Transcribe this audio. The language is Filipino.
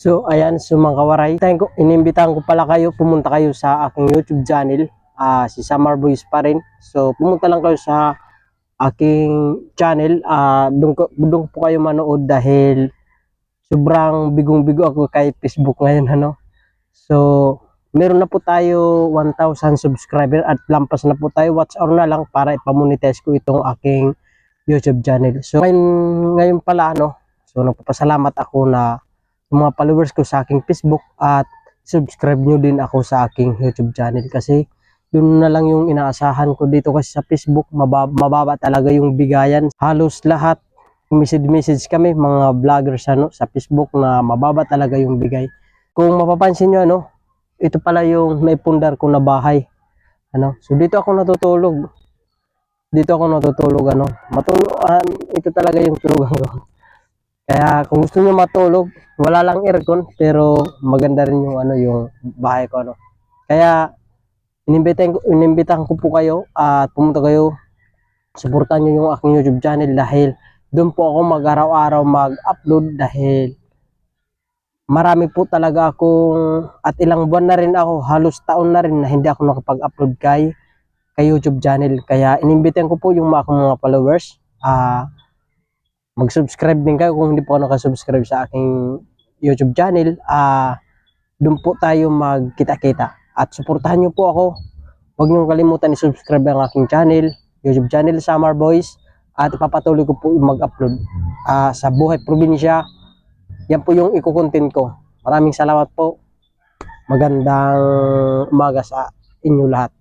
So ayan, so mga kawaray, tayo ko, inimbitahan ko pala kayo, pumunta kayo sa aking YouTube channel, ah si Summer Boys pa rin. So pumunta lang kayo sa aking channel, ah doon, doon po kayo manood dahil sobrang bigong-bigo ako kay Facebook ngayon ano. So meron na po tayo 1,000 subscriber at lampas na po tayo, watch hour na lang para ipamonetize ko itong aking YouTube channel. So ngayon, ngayon pala ano, so nagpapasalamat ako na mga followers ko sa aking Facebook at subscribe nyo din ako sa aking YouTube channel kasi yun na lang yung inaasahan ko dito kasi sa Facebook mababa, mababa talaga yung bigayan. Halos lahat message message kami mga vloggers ano sa Facebook na mababa talaga yung bigay. Kung mapapansin nyo ano ito pala yung naipundar ko na bahay ano. So dito ako natutulog. Dito ako natutulog ano. Matulog ito talaga yung tulugan ko kaya kung gusto niyo matulog wala lang aircon pero maganda rin yung ano yung bahay ko ano. Kaya inimbitahan ko inimbitahan ko po kayo at pumunta kayo. Suportahan niyo yung aking YouTube channel dahil doon po ako mag-araw-araw mag-upload dahil marami po talaga akong at ilang buwan na rin ako halos taon na rin na hindi ako nakapag-upload kay kay YouTube channel. Kaya inimbitahan ko po yung mga mga followers. Ah mag-subscribe din kayo kung hindi po nakasubscribe sa aking YouTube channel. Ah, doon po tayo magkita-kita. At suportahan niyo po ako. Huwag niyo kalimutan i-subscribe ang aking channel, YouTube channel Summer Boys. At ipapatuloy ko po mag-upload ah, sa Buhay Probinsya. Yan po yung iko-content ko. Maraming salamat po. Magandang umaga sa inyo lahat.